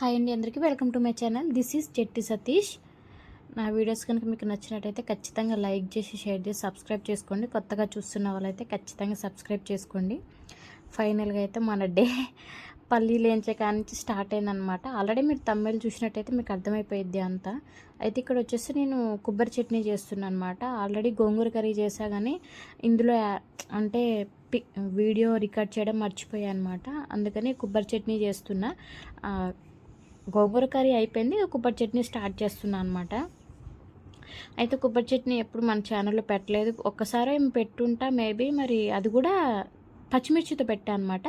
Hi అండి అందరికీ welcome to my channel. This is Jetti Satish. నా వీడియోస్ కనుక మీకు నచ్చినట్టయితే ఖచ్చితంగా లైక్ చేసి షేర్ చేసి సబ్స్క్రైబ్ చేసుకోండి. కొత్తగా చూస్తున్న వాళ్ళైతే ఖచ్చితంగా సబ్స్క్రైబ్ చేసుకోండి. ఫైనల్గా అయితే మన డే పల్లీలు వేయించే కాడి స్టార్ట్ అయిందనమాట ఆల్రెడీ మీరు తమిళ్ చూసినట్టయితే మీకు అర్థమైపోయింది అంతా. అయితే ఇక్కడ వచ్చేసి నేను కొబ్బరి చట్నీ చేస్తున్నాను అనమాట ఆల్రెడీ గోంగూర కర్రీ చేసా కానీ ఇందులో అంటే పి వీడియో రికార్డ్ చేయడం మర్చిపోయా అనమాట అందుకని కొబ్బరి చట్నీ చేస్తున్నా. గోంగూర కర్రీ అయిపోయింది. కొబ్బరి చట్నీ స్టార్ట్ చేస్తున్నాను అనమాట అయితే కొబ్బరి చట్నీ ఎప్పుడు మన ఛానల్లో పెట్టలేదు. ఒక్కసారి ఏం పెట్టుంటా మేబీ మరి అది కూడా పచ్చిమిర్చితో పెట్టా అనమాట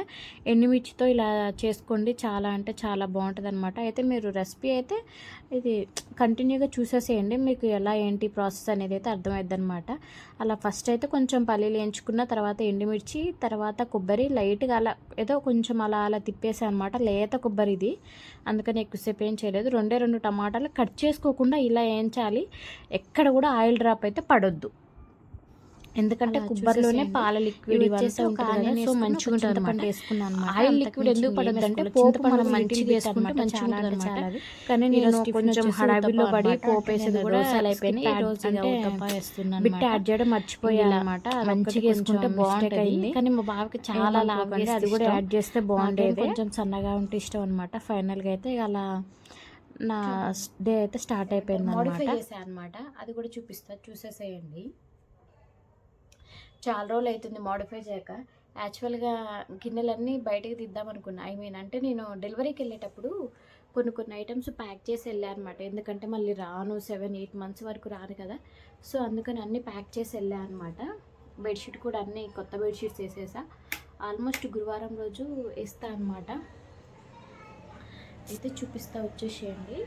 ఎండుమిర్చితో ఇలా చేసుకోండి. చాలా అంటే చాలా బాగుంటుంది అనమాట అయితే మీరు రెసిపీ అయితే ఇది కంటిన్యూగా చూసేసేయండి. మీకు ఎలా ఏంటి ప్రాసెస్ అనేది అయితే అర్థమైద్ది అనమాట అలా ఫస్ట్ అయితే కొంచెం పల్లీలు వేయించుకున్న తర్వాత ఎండుమిర్చి తర్వాత కొబ్బరి. లైట్గా అలా ఏదో కొంచెం అలా అలా తిప్పేసా అనమాట లేత కొబ్బరి ఇది. అందుకని ఎక్కువసేపు ఏం చేయలేదు. రెండే రెండు టమాటాలు కట్ చేసుకోకుండా ఇలా వేయించాలి. ఎక్కడ కూడా ఆయిల్ డ్రాప్ అయితే పడొద్దు. ఎందుకంటే కొబ్బరిలోనే. పాల లిక్విడ్ సో మంచిగా ఉంటుంది అనమాట. వేసుకున్నాను ఆయిల్ లిక్విడ్ ఎందుకు పడద్దు అంటే పోపు మనం మంచిగా వేసుకుంటే మంచిగా ఉంటుంది కానీ నేను కొంచెం హడావిడిలో పడి పోపు వేసేది కూడా ఈ రోజు అంటే బిట్ యాడ్ చేయడం మర్చిపోయాను అనమాట మంచిగా వేసుకుంటే బాగుంటుంది. కానీ మా బావకి చాలా లాభం అది కూడా యాడ్ చేస్తే బాగుండేది. కొంచెం సన్నగా ఉంటే ఇష్టం అనమాట ఫైనల్గా అయితే అలా నా డే అయితే స్టార్ట్ అయిపోయింది అనమాట అది కూడా చూపిస్తా చూసేసేయండి. చాలా రోజులు అవుతుంది మోడిఫై చేయక. యాక్చువల్గా గిన్నెలన్నీ బయటకు తీద్దాం అనుకున్నా. ఐ మీన్ అంటే నేను డెలివరీకి వెళ్ళేటప్పుడు కొన్ని కొన్ని ఐటమ్స్ ప్యాక్ చేసి వెళ్ళాను అనమాట ఎందుకంటే మళ్ళీ రాను సెవెన్ ఎయిట్ మంత్స్ వరకు రాను కదా. సో అందుకని అన్నీ ప్యాక్ చేసి వెళ్ళాను అనమాట బెడ్షీట్ కూడా అన్నీ కొత్త బెడ్షీట్స్ వేసేసా. ఆల్మోస్ట్ గురువారం రోజు వేస్తా అనమాట అయితే చూపిస్తా వచ్చేసేయండి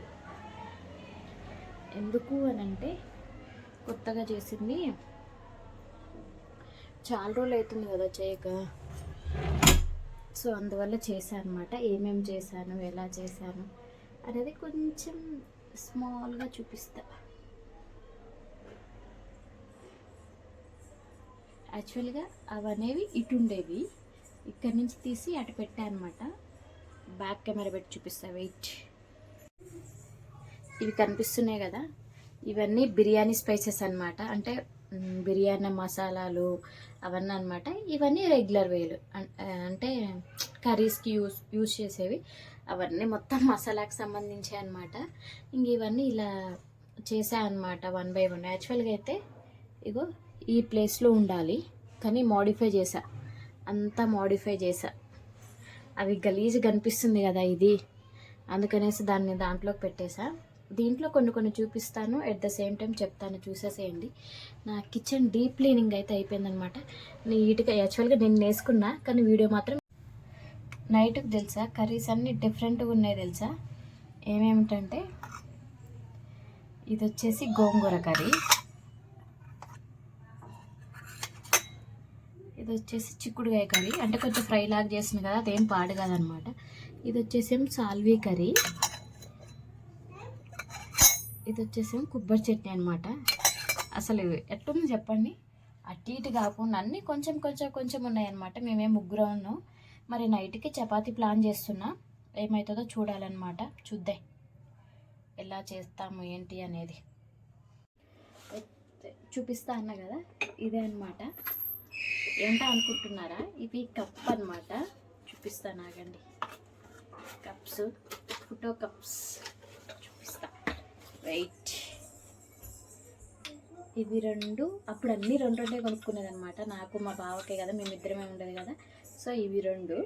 ఎందుకు అని అంటే కొత్తగా చేసింది చాలా రోజులు అవుతుంది కదా చేయక. సో అందువల్ల చేశాను అనమాట ఏమేమి చేశాను ఎలా చేశాను అనేది కొంచెం స్మాల్గా చూపిస్తా. యాక్చువల్గా అవి అనేవి ఇటుండేవి ఇక్కడి నుంచి తీసి అటు పెట్టా అనమాట బ్యాక్ కెమెరా పెట్టి చూపిస్తా వెయిట్. ఇవి కనిపిస్తున్నాయి కదా. ఇవన్నీ బిర్యానీ స్పైసెస్ అన్నమాట. అంటే బిర్యానీ మసాలాలు అవన్నీ అనమాట ఇవన్నీ రెగ్యులర్ వేలు. అంటే కర్రీస్కి యూస్ యూజ్ చేసేవి. అవన్నీ మొత్తం మసాలాకి సంబంధించి అనమాట ఇంక ఇవన్నీ ఇలా చేసా అనమాట వన్ బై వన్. యాక్చువల్గా అయితే ఇగో ఈ ప్లేస్లో ఉండాలి కానీ మాడిఫై చేసా. అంతా మాడిఫై చేసా. అవి గలీజ్ కనిపిస్తుంది కదా ఇది. అందుకనేసి దాన్ని దాంట్లోకి పెట్టేసా. దీంట్లో కొన్ని కొన్ని చూపిస్తాను. ఎట్ ద సేమ్ టైం చెప్తాను. చూసేసేయండి. నా కిచెన్ డీప్ క్లీనింగ్ అయితే అయిపోయిందనమాట నీట్గా యాక్చువల్గా నేను వేసుకున్నా కానీ వీడియో మాత్రం నైట్కి తెలుసా? కర్రీస్ అన్నీ డిఫరెంట్గా ఉన్నాయి తెలుసా? ఏమేమిటంటే ఇది వచ్చేసి గోంగూర కర్రీ. ఇది వచ్చేసి చిక్కుడుకాయ కర్రీ. అంటే కొంచెం ఫ్రై లాగా చేసింది కదా అదేం పాడు కాదనమాట ఇది వచ్చేసి ఏం సాల్వీ కర్రీ. ఇది వచ్చేసి కొబ్బరి చట్నీ అనమాట అసలు ఎట్లుంది చెప్పండి. అటు ఇటు కాకుండా అన్నీ కొంచెం కొంచెం కొంచెం ఉన్నాయన్నమాట. మేమే ముగ్గురం ఉన్నాం. మరి నైట్కి చపాతీ ప్లాన్ చేస్తున్నా. ఏమవుతుందో చూడాలన్నమాట. చూద్దాం. ఎలా చేస్తాము ఏంటి అనేది. చూపిస్తా అన్న కదా? ఇదే అన్నమాట. ఏంటో అనుకుంటున్నారా? ఇవి కప్ అన్నమాట. చూపిస్తాను ఆగండి. కప్స్. Photo cups. వెయిట్. ఇవి రెండు అప్పుడు అన్నీ రెండు రెండే కొనుక్కునేది అనమాట నాకు మా బావకే కదా మేమిద్దరమే ఉండేది కదా. సో ఇవి రెండు.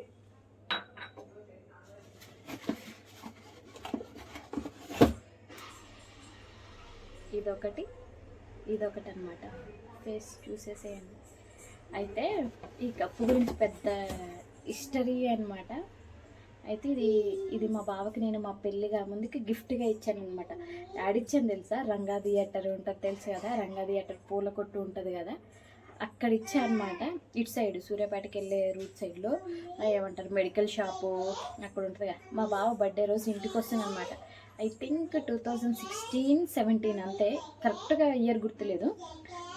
ఇదొకటి ఇదొకటి అనమాట ఫేస్ చూసేసేయండి. అయితే ఈ కప్పు గురించి పెద్ద హిస్టరీ అనమాట అయితే ఇది ఇది మా బావకి నేను మా పెళ్ళిగా ముందుకి గిఫ్ట్గా ఇచ్చాను అనమాట యాడిచ్చాను తెలుసా? రంగా థియేటర్ ఉంటుంది తెలుసు కదా? రంగా థియేటర్ పూల కొట్టు ఉంటుంది కదా? అక్కడ ఇచ్చా అనమాట ఇటు సైడ్ సూర్యాపేటకి వెళ్ళే రూట్ సైడ్లో ఏమంటారు మెడికల్ షాపు అక్కడ ఉంటుంది కదా? మా బావ బర్త్డే రోజు ఇంటికి వస్తాను I think two thousand sixteen seventeen అంతే. కరెక్ట్గా ఇయర్ గుర్తులేదు.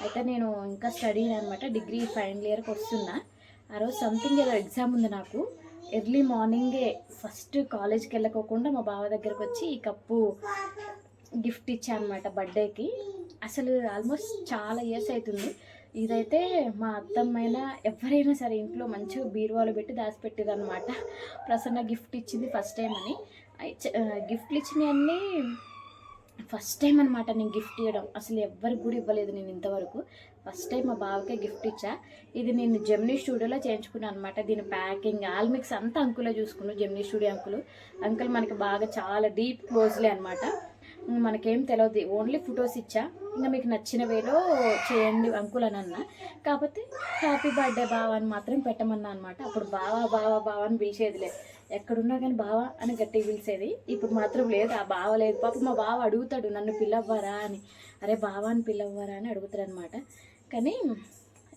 అయితే నేను ఇంకా స్టడీ అనమాట డిగ్రీ ఫైనల్ ఇయర్కి వస్తున్నా. ఆ రోజు సంథింగ్ ఏదో ఎగ్జామ్ ఉంది నాకు. ఎర్లీ మార్నింగే ఫస్ట్ కాలేజ్కి వెళ్ళకోకుండా మా బావ దగ్గరకు వచ్చి ఈ కప్పు గిఫ్ట్ ఇచ్చా అనమాట బర్త్డేకి. అసలు ఆల్మోస్ట్ చాలా ఇయర్స్ అవుతుంది ఇదైతే మా అత్తమ్మైనా ఎవరైనా సరే ఇంట్లో మంచిగా బీరువాలు పెట్టి దాచిపెట్టేది అనమాట ప్రసన్న గిఫ్ట్ ఇచ్చింది ఫస్ట్ టైం అని. గిఫ్ట్లు ఇచ్చినవన్నీ ఫస్ట్ టైం అనమాట నేను గిఫ్ట్ ఇవ్వడం అసలు ఎవ్వరికి కూడా ఇవ్వలేదు నేను ఇంతవరకు. ఫస్ట్ టైం మా బావకే గిఫ్ట్ ఇచ్చా. ఇది నేను జెమినీ స్టూడియోలో చేయించుకున్నాను అనమాట దీని ప్యాకింగ్ ఆల్మిక్స్ అంతా అంకులే చూసుకున్నాను జెమినీ స్టూడియో అంకులు. అంకుల్ మనకి బాగా చాలా డీప్ క్లోజ్లే అనమాట మనకేం తెలియదు ఓన్లీ ఫొటోస్ ఇచ్చా. ఇంకా మీకు నచ్చిన వేలో చేయండి అంకుల్ అని అన్న. కాకపోతే హ్యాపీ బర్త్డే బావ అని మాత్రం పెట్టమన్నా అనమాట అప్పుడు బావా బావా బావా అని పిలిచేదిలే. ఎక్కడున్నా కానీ బావ అని గట్టిగా పిలిచేది. ఇప్పుడు మాత్రం లేదు ఆ బావ లేదు. పాప మా బావ అడుగుతాడు నన్ను పిలవ్వరా? అని. అరే బావ అని పిలవ్వరా? అని అడుగుతాడు అనమాట కానీ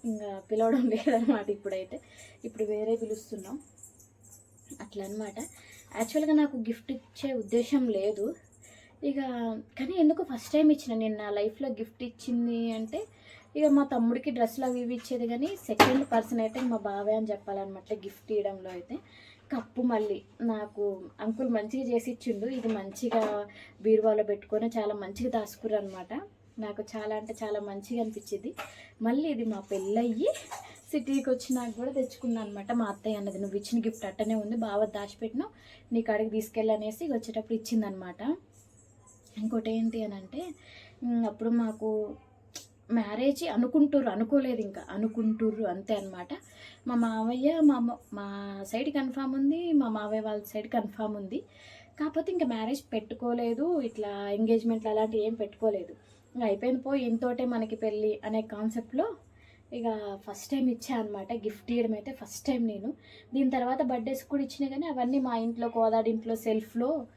ఇంకా పిలవడం లేదనమాట ఇప్పుడైతే. ఇప్పుడు వేరే పిలుస్తున్నాం. అట్లా అనమాట యాక్చువల్గా నాకు గిఫ్ట్ ఇచ్చే ఉద్దేశం లేదు. ఇక కానీ ఎందుకు ఫస్ట్ టైం ఇచ్చిన? నేను నా లైఫ్లో గిఫ్ట్ ఇచ్చింది అంటే ఇక మా తమ్ముడికి డ్రెస్సులు అవి ఇవి ఇచ్చేది కానీ సెకండ్ పర్సన్ అయితే మా బావే అని చెప్పాలన్నమాట గిఫ్ట్ ఇవ్వడంలో అయితే. కప్పు మళ్ళీ నాకు అంకుల్ మంచిగా చేసి ఇచ్చిండు. ఇది మంచిగా బీరువాలో పెట్టుకొని చాలా మంచిగా దాచుకుర్రు అనమాట నాకు చాలా అంటే చాలా మంచిగా అనిపించింది. మళ్ళీ ఇది మా పెళ్ళయ్యి సిటీకి వచ్చినాక కూడా తెచ్చుకున్నాను అనమాట మా అత్తయ్య అన్నది నువ్వు ఇచ్చిన గిఫ్ట్ అట్టనే ఉంది బాగా దాచిపెట్టినావు నీ కాడికి తీసుకెళ్ళనేసి వచ్చేటప్పుడు ఇచ్చిందనమాట ఇంకోటి ఏంటి అని అంటే అప్పుడు మాకు మ్యారేజ్ అనుకుంటుర్రు అనుకోలేదు ఇంకా అనుకుంటుర్రు అంతే అనమాట మా మావయ్య మా మా సైడ్ కన్ఫామ్ ఉంది మా మావయ్య వాళ్ళ సైడ్ కన్ఫామ్ ఉంది. కాకపోతే ఇంకా మ్యారేజ్ పెట్టుకోలేదు ఇట్లా ఎంగేజ్మెంట్లు అలాంటివి ఏం పెట్టుకోలేదు. ఇంకా అయిపోయింది. పోయి ఇంతోటే మనకి పెళ్ళి అనే కాన్సెప్ట్లో ఇక ఫస్ట్ టైం ఇచ్చా అనమాట గిఫ్ట్ ఇవ్వడం అయితే ఫస్ట్ టైం నేను. దీని తర్వాత బర్త్డేస్ కూడా ఇచ్చినాయి కానీ అవన్నీ మా ఇంట్లో కోదాడింట్లో సెల్ఫ్లో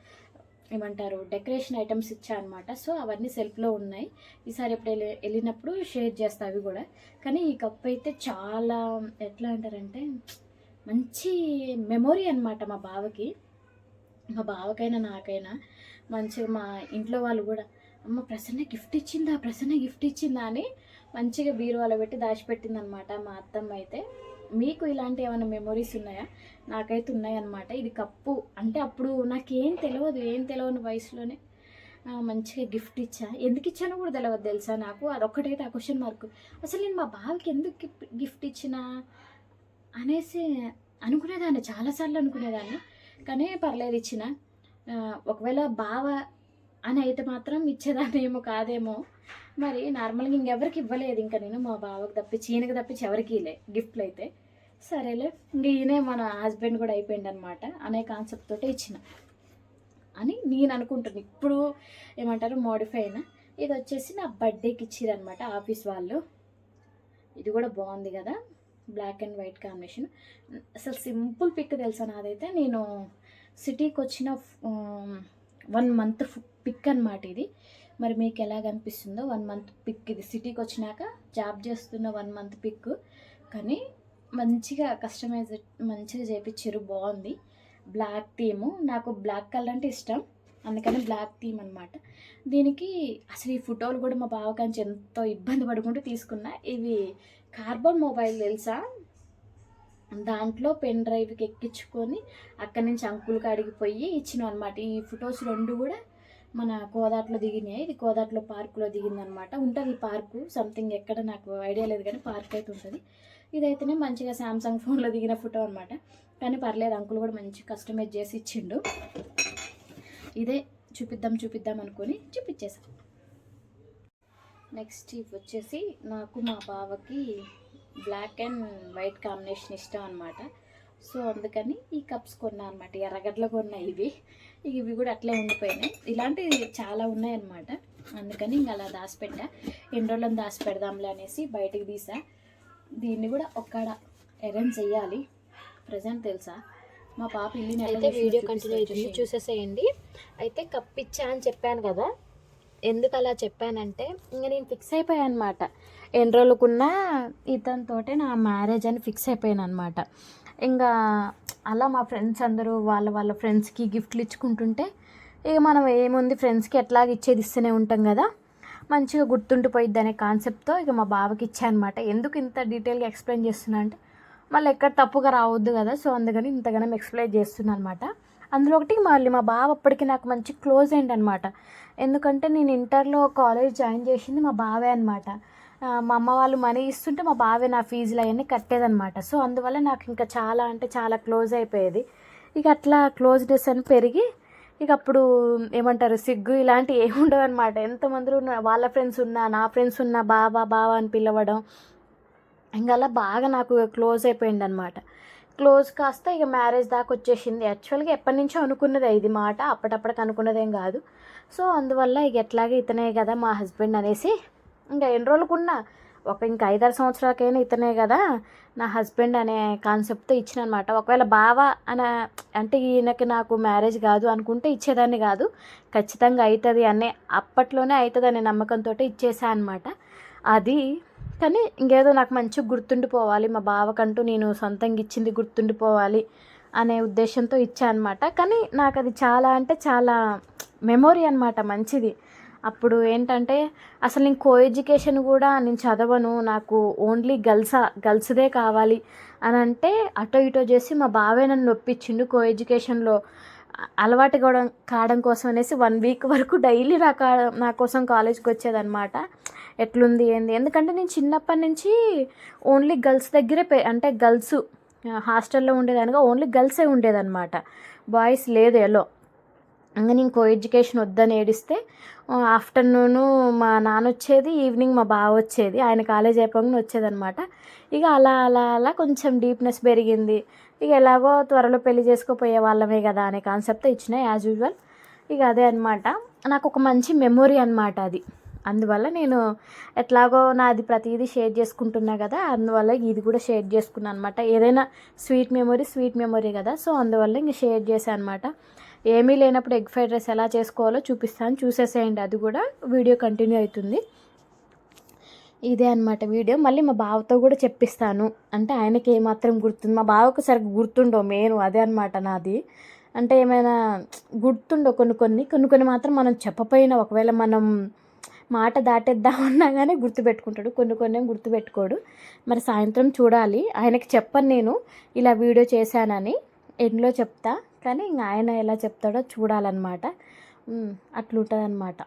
ఏమంటారు డెకరేషన్ ఐటమ్స్ ఇచ్చా అనమాట సో అవన్నీ సెల్ఫ్లో ఉన్నాయి. ఈసారి ఎప్పుడు వెళ్ళి- వెళ్ళినప్పుడు షేర్ చేస్తా అవి కూడా. కానీ ఈ కప్ అయితే చాలా ఎట్లా అంటారంటే మంచి మెమొరీ అనమాట మా బావకి. మా బావకైనా నాకైనా మంచిగా మా ఇంట్లో వాళ్ళు కూడా అమ్మ ప్రసన్న గిఫ్ట్ ఇచ్చిందా? ప్రసన్న గిఫ్ట్ ఇచ్చిందా అని మంచిగా బీరువాలో పెట్టి దాచిపెట్టింది అనమాట మా అత్తమ్మ అయితే. మీకు ఇలాంటి ఏమైనా మెమొరీస్ ఉన్నాయా? నాకైతే ఉన్నాయన్నమాట. ఇది కప్పు. అంటే అప్పుడు నాకేం తెలియదు ఏం తెలియని వయసులోనే మంచిగా గిఫ్ట్ ఇచ్చా. ఎందుకు ఇచ్చానో కూడా తెలియదు తెలుసా నాకు? అదొక్కటైతే ఆ క్వశ్చన్ మార్క్ అసలు నేను మా బావకి ఎందుకు గిఫ్ట్ ఇచ్చినా అనేసి అనుకునేదాన్ని చాలాసార్లు అనుకునేదాన్ని. కానీ పర్లేదు ఇచ్చిన. ఒకవేళ బావ అని అయితే మాత్రం ఇచ్చేదాన్ని ఏమో కాదేమో. మరి నార్మల్గా ఇంకెవరికి ఇవ్వలేదు. ఇంకా నేను మా బావకి తప్పించి ఈయనకి తప్పించి ఎవరికి లే గిఫ్ట్లు అయితే. సరేలే ఇంక ఈయనే మన హస్బెండ్ కూడా అయిపోయింది అనమాట అనే కాన్సెప్ట్ తోటే ఇచ్చిన. అని నేను అనుకుంటున్నాను ఇప్పుడు ఏమంటారు మోడిఫై అయినా. ఇది వచ్చేసి నా బర్త్డేకి ఇచ్చిరనమాట ఆఫీస్ వాళ్ళు. ఇది కూడా బాగుంది కదా. బ్లాక్ అండ్ వైట్ కాంబినేషన్ అసలు సింపుల్ పిక్ తెలుసా నాదైతే. నేను సిటీకి వచ్చిన వన్ మంత్ పిక్ అనమాట ఇది. మరి మీకు ఎలా కనిపిస్తుందో వన్ మంత్ పిక్ ఇది. సిటీకి వచ్చినాక జాబ్ చేస్తున్న వన్ మంత్ పిక్ కానీ మంచిగా కస్టమైజ్ మంచిగా చేపించారు బాగుంది. బ్లాక్ థీమ్ నాకు బ్లాక్ కలర్ అంటే ఇష్టం. అందుకని బ్లాక్ థీమ్ అనమాట దీనికి అసలు ఈ ఫోటోలు కూడా మా బావకాంచి ఎంతో ఇబ్బంది పడుకుంటూ తీసుకున్నా. ఇవి కార్బన్ మొబైల్ తెలుసా? దాంట్లో పెన్ డ్రైవ్కి ఎక్కించుకొని అక్కడి నుంచి అంకుల్ కాడికి పోయి ఇచ్చినాం అనమాట ఈ ఫొటోస్ రెండు కూడా మన కోదాట్లో దిగినాయి? ఇది కోదాట్లో పార్కులో దిగిందనమాట. ఉంటుంది ఈ పార్కు. సంథింగ్ ఎక్కడ నాకు ఐడియా లేదు కానీ పార్క్ అయితే ఉంటుంది. ఇదైతేనే మంచిగా శాంసంగ్ ఫోన్లో దిగిన ఫోటో అనమాట. కానీ పర్లేదు అంకుల్ కూడా మంచి కస్టమైజ్ చేసి ఇచ్చిండు. ఇదే చూపిద్దాం చూపిద్దాం అనుకొని చూపించేసాం నెక్స్ట్ ఇవి వచ్చేసి నాకు మా బావకి బ్లాక్ అండ్ వైట్ కాంబినేషన్ ఇష్టం అనమాట. సో అందుకని ఈ కప్స్ కొన్నా అనమాట ఎర్రగడ్డలో కొన్నా ఇవి. ఇవి కూడా అట్లే ఉండిపోయినాయి. ఇలాంటివి చాలా ఉన్నాయి అనమాట అందుకని ఇంకా అలా దాచిపెట్టా ఎన్ని రోజులను దాచి పెడదాంలే అనేసి బయటికి తీసా. దీన్ని కూడా ఒక్కడ అరేంజ్ చెయ్యాలి. ప్రజెంట్ తెలుసా? మా పాప ఇల్లు అయితే వీడియో కంటిన్యూ అవుతుంది చూసేసేయండి. అయితే కప్పిచ్చా అని చెప్పాను కదా. ఎందుకు అలా చెప్పానంటే ఇంకా నేను ఫిక్స్ అయిపోయాను అనమాట ఎన్ని రోజులకున్నా ఇతనితోటే నా మ్యారేజ్ అని ఫిక్స్ అయిపోయాను అనమాట ఇంకా అలా మా ఫ్రెండ్స్ అందరూ వాళ్ళ వాళ్ళ ఫ్రెండ్స్కి గిఫ్ట్లు ఇచ్చుకుంటుంటే ఇక మనం ఏముంది ఫ్రెండ్స్కి ఎట్లాగ ఇచ్చేది ఇస్తూనే ఉంటాం కదా. మంచిగా గుర్తుండిపోయిద్ది అనే కాన్సెప్ట్తో ఇక మా బావకి ఇచ్చానమాట ఎందుకు ఇంత డీటెయిల్గా ఎక్స్ప్లెయిన్ చేస్తున్నా అంటే మళ్ళీ ఎక్కడ తప్పుగా రావద్దు కదా సో అందుకని ఇంతగానం ఎక్స్ప్లెయిన్ చేస్తున్నాను అనమాట అందులో ఒకటి మళ్ళీ మా బావ అప్పటికి నాకు మంచి క్లోజ్ అయిందనమాట ఎందుకంటే నేను ఇంటర్లో కాలేజ్ జాయిన్ చేసింది మా బావే అనమాట మా అమ్మ వాళ్ళు మనీ ఇస్తుంటే మా బావే నా ఫీజులు అవన్నీ కట్టేదనమాట సో అందువల్ల నాకు ఇంకా చాలా అంటే చాలా క్లోజ్ అయిపోయేది. ఇక అట్లా క్లోజ్నెస్ అని పెరిగి ఇక అప్పుడు ఏమంటారు సిగ్గు ఇలాంటివి ఏముండవు అనమాట ఎంతమంది ఉన్న వాళ్ళ ఫ్రెండ్స్ ఉన్నా నా ఫ్రెండ్స్ ఉన్నా బాబా బావా అని పిలవడం ఇంకా అలా బాగా నాకు క్లోజ్ అయిపోయింది అనమాట క్లోజ్ కాస్త ఇక మ్యారేజ్ దాకా వచ్చేసింది. యాక్చువల్గా ఎప్పటి నుంచో అనుకున్నదే ఇది మాట. అప్పటప్పటికి అనుకున్నదేం కాదు. సో అందువల్ల ఇక ఎట్లాగే ఇతనే కదా మా హస్బెండ్ అనేసి ఇంకా ఎన్ని రోజులకున్నా? ఒక ఇంకా ఐదారు సంవత్సరాలకైనా ఇతనే కదా. నా హస్బెండ్ అనే కాన్సెప్ట్తో ఇచ్చిన అనమాట ఒకవేళ బావ అనే అంటే ఈయనకి నాకు మ్యారేజ్ కాదు అనుకుంటే ఇచ్చేదాన్ని కాదు. ఖచ్చితంగా అవుతుంది అనే అప్పట్లోనే అవుతుంది అనే నమ్మకంతో ఇచ్చేసా అనమాట అది కానీ ఇంకేదో నాకు మంచిగా గుర్తుండిపోవాలి. మా బావకంటూ నేను సొంతంగా ఇచ్చింది గుర్తుండిపోవాలి అనే ఉద్దేశంతో ఇచ్చా అనమాట కానీ నాకు అది చాలా అంటే చాలా మెమొరీ అనమాట మంచిది. అప్పుడు ఏంటంటే అసలు నేను కో ఎడ్యుకేషన్ కూడా నేను చదవను నాకు ఓన్లీ గర్ల్సా గర్ల్స్దే కావాలి అని అంటే అటో ఇటో చేసి మా బావే నన్ను నొప్పించిండు కో ఎడ్యుకేషన్లో అలవాటు కావడం కావడం కోసం అనేసి వన్ వీక్ వరకు డైలీ నా కా నా కోసం కాలేజ్కి వచ్చేదనమాట ఎట్లుంది ఏంది? ఎందుకంటే నేను చిన్నప్పటి నుంచి ఓన్లీ గర్ల్స్ దగ్గరే పే అంటే గర్ల్స్ హాస్టల్లో ఉండేదానిగా ఓన్లీ గర్ల్సే ఉండేదన్నమాట. బాయ్స్ లేదు ఎలో. ఇంకా నేను కో ఎడ్యుకేషన్ వద్దని ఏడిస్తే ఆఫ్టర్నూను మా నాన్న వచ్చేది ఈవినింగ్ మా బావ వచ్చేది ఆయన కాలేజ్ అయిపోగానే వచ్చేదనమాట ఇక అలా అలా అలా కొంచెం డీప్నెస్ పెరిగింది. ఇక ఎలాగో త్వరలో పెళ్ళి చేసుకోపోయే వాళ్ళమే కదా అనే కాన్సెప్ట్ ఇచ్చిన యాజ్ యూజువల్. ఇక అదే అనమాట నాకు ఒక మంచి మెమొరీ అనమాట అది. అందువల్ల నేను ఎట్లాగో నాది ప్రతిదీ షేర్ చేసుకుంటున్నా కదా అందువల్ల ఇది కూడా షేర్ చేసుకున్నాను అనమాట ఏదైనా స్వీట్ మెమొరీ స్వీట్ మెమొరీ కదా సో అందువల్ల ఇంక షేర్ చేశాను అనమాట ఏమీ లేనప్పుడు ఎగ్ ఫ్రైడ్ రైస్ ఎలా చేసుకోవాలో చూపిస్తాను. చూసేసేయండి అది కూడా వీడియో కంటిన్యూ అవుతుంది. ఇదే అనమాట వీడియో. మళ్ళీ మా బావతో కూడా చెప్పిస్తాను. అంటే ఆయనకి ఏమాత్రం గుర్తుంది మా బావకు సరిగ్గా గుర్తుండో మెయిన్ అదే అనమాట నాది. అంటే ఏమైనా గుర్తుండో కొన్ని కొన్ని. కొన్ని కొన్ని మాత్రం మనం చెప్పపోయినా ఒకవేళ మనం మాట దాటేద్దామన్నా కానీ గుర్తుపెట్టుకుంటాడు. కొన్ని కొన్ని గుర్తుపెట్టుకోడు. మరి సాయంత్రం చూడాలి. ఆయనకి చెప్పను నేను ఇలా వీడియో చేశానని. ఎండ్లో చెప్తా. కానీ ఇంకా ఆయన ఎలా చెప్తాడో చూడాలన్నమాట. అట్లుంటుందన్నమాట.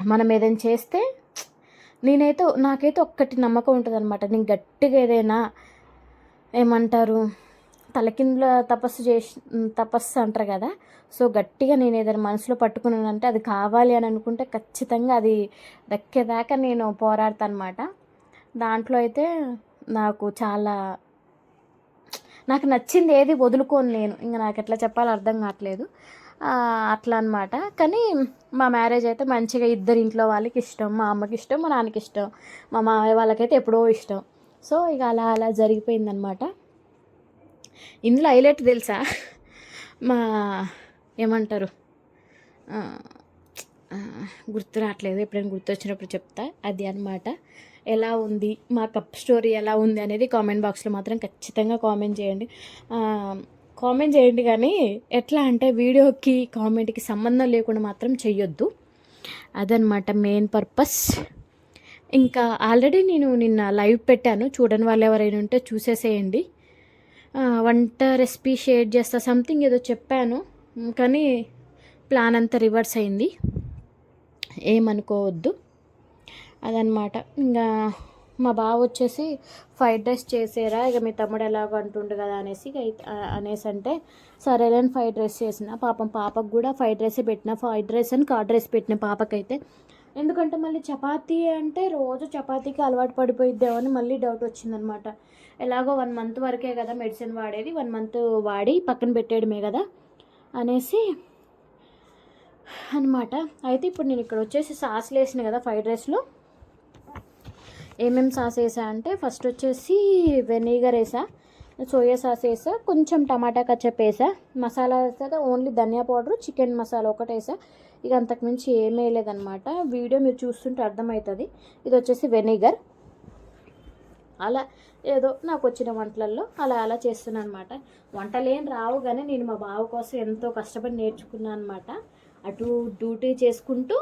మనం ఏదైనా చేస్తే నేనైతే నాకైతే ఒక్కటి నమ్మకం ఉంటుంది అనమాట నేను గట్టిగా ఏదైనా ఏమంటారు తలకిందుల తపస్సు చేసి తపస్సు అంటారు కదా. సో గట్టిగా నేను ఏదైనా మనసులో పట్టుకున్నానంటే అది కావాలి అని అనుకుంటే ఖచ్చితంగా అది దక్కేదాకా నేను పోరాడతా అనమాట దాంట్లో అయితే నాకు చాలా నాకు నచ్చింది ఏది వదులుకోను నేను. ఇంకా నాకు ఎట్లా చెప్పాలో అర్థం కావట్లేదు. అట్లా అనమాట కానీ మా మ్యారేజ్ అయితే మంచిగా ఇద్దరు ఇంట్లో వాళ్ళకి ఇష్టం మా అమ్మకి ఇష్టం మా నాన్నకి ఇష్టం మా మామయ్య వాళ్ళకైతే ఎప్పుడో ఇష్టం. సో ఇక అలా అలా జరిగిపోయిందనమాట ఇందులో హైలైట్ తెలుసా? మా ఏమంటారు? గుర్తు రావట్లేదు. ఎప్పుడైనా గుర్తొచ్చినప్పుడు చెప్తా. అది అనమాట ఎలా ఉంది మా కప్ స్టోరీ ఎలా ఉంది అనేది కామెంట్ బాక్స్లో మాత్రం ఖచ్చితంగా కామెంట్ చేయండి. కామెంట్ చేయండి కానీ ఎట్లా అంటే వీడియోకి కామెంట్కి సంబంధం లేకుండా మాత్రం చెయ్యొద్దు. అదనమాట మెయిన్ పర్పస్. ఇంకా ఆల్రెడీ నేను నిన్న లైవ్ పెట్టాను. చూడని వాళ్ళు ఎవరైనా ఉంటే చూసేసేయండి. వంట రెసిపీ షేర్ చేస్తా సంథింగ్ ఏదో చెప్పాను. కానీ ప్లాన్ అంతా రివర్స్ అయింది. ఏమనుకోవద్దు. అదనమాట. ఇంకా మా బావ వచ్చేసి ఫ్రైడ్ రైస్ చేసేరా ఇక మీ తమ్ముడు ఎలాగో అంటుండు కదా అనేసి అనేసి అంటే సరేలేని ఫ్రైడ్ రైస్ చేసిన పాపం పాపకు కూడా ఫ్రైడ్ రైసే పెట్టిన ఫ్రైడ్ రైస్ అని కార్డ్ రైస్ పెట్టిన పాపకైతే. ఎందుకంటే మళ్ళీ చపాతీ అంటే రోజు చపాతీకి అలవాటు పడిపోయిద్దామని అని మళ్ళీ డౌట్ వచ్చిందనమాట. ఎలాగో వన్ మంత్ వరకే కదా మెడిసిన్ వాడేది వన్ మంత్ వాడి పక్కన పెట్టేయడమే కదా అనేసి అనమాట. అయితే ఇప్పుడు నేను ఇక్కడ వచ్చేసి సాస్లు వేసిన కదా ఫ్రైడ్ రైస్లో. ఏమేమి సాస్ వేసా అంటే ఫస్ట్ వచ్చేసి వెనిగర్ వేసా సోయా సాస్ వేసా కొంచెం టమాటా కచ్చప్ వేసా మసాలా వేసా ఓన్లీ ధనియా పౌడర్ చికెన్ మసాలా ఒకటి వేసా. ఇక అంతకుమించి ఏమీ వేయలేదనమాట వీడియో మీరు చూస్తుంటే అర్థమవుతుంది. ఇది వచ్చేసి వెనిగర్ అలా ఏదో నాకు వచ్చిన వంటలల్లో అలా అలా చేస్తున్నాను అనమాట వంటలేం రావు కానీ నేను మా బావ కోసం ఎంతో కష్టపడి నేర్చుకున్నాను అనమాట అటు డ్యూటీ చేసుకుంటూ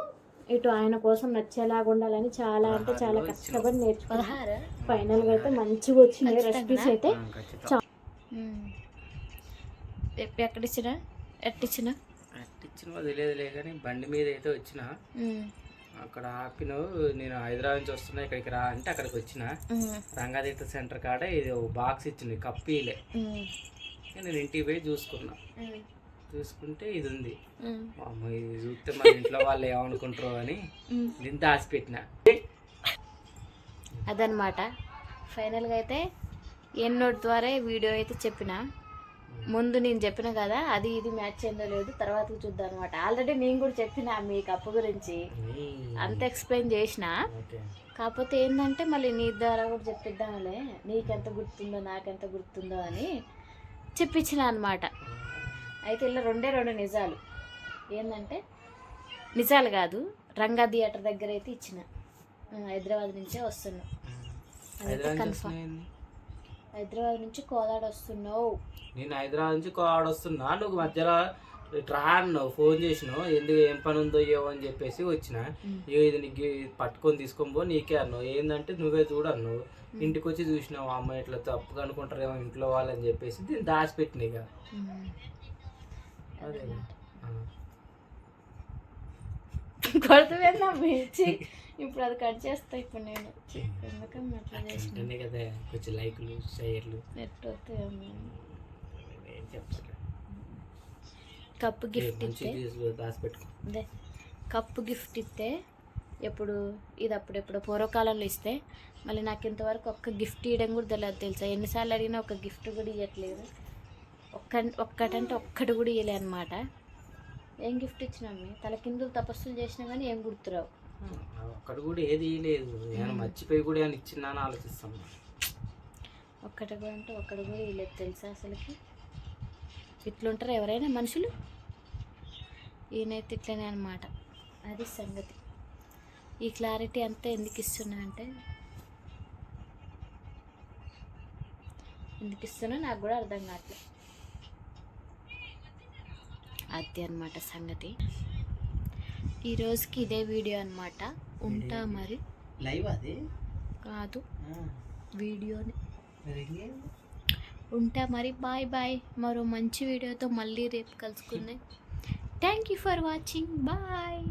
ఇటు ఆయన కోసం నచ్చేలాగా ఉండాలని చాలా అంటే చాలా కష్టపడి నేర్చుకున్నా పదహారు ఫైనల్గా అయితే మంచిగా వచ్చినాయి రెసిపీస్ అయితే. ఎక్కడిచ్చినా? ఎట్టిచ్చినా? ఇచ్చిన తెలియదులే కానీ బండి మీద అయితే వచ్చిన. అక్కడ ఆపిన నేను హైదరాబాద్ నుంచి వస్తున్నా ఇక్కడికి రా అంటే అక్కడికి వచ్చిన. రంగాతీర్థ సెంటర్ కాడ ఇది ఒక బాక్స్ ఇచ్చింది కప్పీలే. నేను ఇంటికి పోయి చూసుకున్నా. చూసుకుంటే ఇది ఉంది అమ్మ ఇది చూస్తే మన ఇంట్లో వాళ్ళు ఏమనుకుంటారో అని దీన్ని దాచిపెట్టిన అదనమాట ఫైనల్గా అయితే ఎన్నోటి ద్వారా వీడియో అయితే చెప్పిన. ముందు నేను చెప్పిన కదా అది ఇది మ్యాచ్ అయిందో లేదు తర్వాత చూద్దాం అనమాట ఆల్రెడీ నేను కూడా చెప్పిన మీ కప్పు గురించి. అంత ఎక్స్ప్లెయిన్ చేసిన. కాకపోతే ఏంటంటే మళ్ళీ నీ ద్వారా కూడా చెప్పిద్దాంలే. నీకెంత గుర్తుందో నాకెంత గుర్తుందో అని చెప్పించిన అనమాట అయితే ఇలా రెండే రెండు నిజాలు. ఏంటంటే నిజాలు కాదు రంగా థియేటర్ దగ్గర అయితే ఇచ్చిన. హైదరాబాద్ నుంచే వస్తున్నావు అదైతే హైదరాబాద్ నుంచి కన్ఫర్మ్ వస్తున్నాయి హైదరాబాద్ నుంచి కోదాడ వస్తున్నావు. నేను హైదరాబాద్ నుంచి ఆడ వస్తున్నా నువ్వు మధ్యలో అన్నావు ఫోన్ చేసినావు ఎందుకు ఏం పని ఉందో ఏవో అని చెప్పేసి వచ్చిన. ఇది నీకు పట్టుకొని తీసుకొని పో నీకే అన్నావు. ఏంటంటే నువ్వే చూడన్నావు ఇంటికి వచ్చి చూసినావు అమ్మ ఇట్లా తప్పుగా అనుకుంటారేమో ఇంట్లో వాళ్ళని చెప్పేసి దీన్ని దాచిపెట్టిన ఇక. అదే ఆ. కొడుతున్నా మిర్చి ఇప్పుడు అది కట్ చేస్తా ఇప్పుడు నేను. ఎందుకమ్మా అట్లా కదా కొంచెం లైకులు షేర్లు. నెట్ వస్తాయమ్మా ఏం కప్పు గిఫ్ట్ ఇస్తే కప్పు గిఫ్ట్ ఇస్తే ఎప్పుడు ఇది అప్పుడెప్పుడు పూర్వకాలంలో ఇస్తే మళ్ళీ నాకు ఇంతవరకు ఒక్క గిఫ్ట్ ఇవ్వడం కూడా తెలియదు తెలుసా? ఎన్నిసార్లు అడిగినా ఒక గిఫ్ట్ కూడా ఇవ్వట్లేదు ఒక్క ఒక్కటంటే ఒక్కటి కూడా ఇవ్వలే అనమాట ఏం గిఫ్ట్ ఇచ్చినాము తల కిందులు తపస్సులు చేసినా కానీ ఏం గుర్తురావు? ఒక్కడు కూడా ఏది లేదు నేను మర్చిపోయి కూడా ఏమైనా ఇచ్చిందా అని ఆలోచిస్తాను ఒక్కటి కూడా అంటే ఒక్కటి కూడా ఇవ్వలేదు తెలుసా అసలుకి? ఇట్లుంటారు ఎవరైనా మనుషులు? ఈయనైతే ఇట్లనే అనమాట అది సంగతి. ఈ క్లారిటీ అంతా ఎందుకు ఇస్తున్నా అంటే ఎందుకు ఇస్తున్నా నాకు కూడా అర్థం కావట్లేదు అది అనమాట సంగతి. ఈ రోజుకి ఇదే వీడియో అనమాట ఉంటా మరి. లైవ్ అది? కాదు. వీడియోని. ఉంటా మరి. Bye bye. మరో మంచి వీడియోతో మళ్ళీ రేపు కలుసుకుందాం. Thank you for watching bye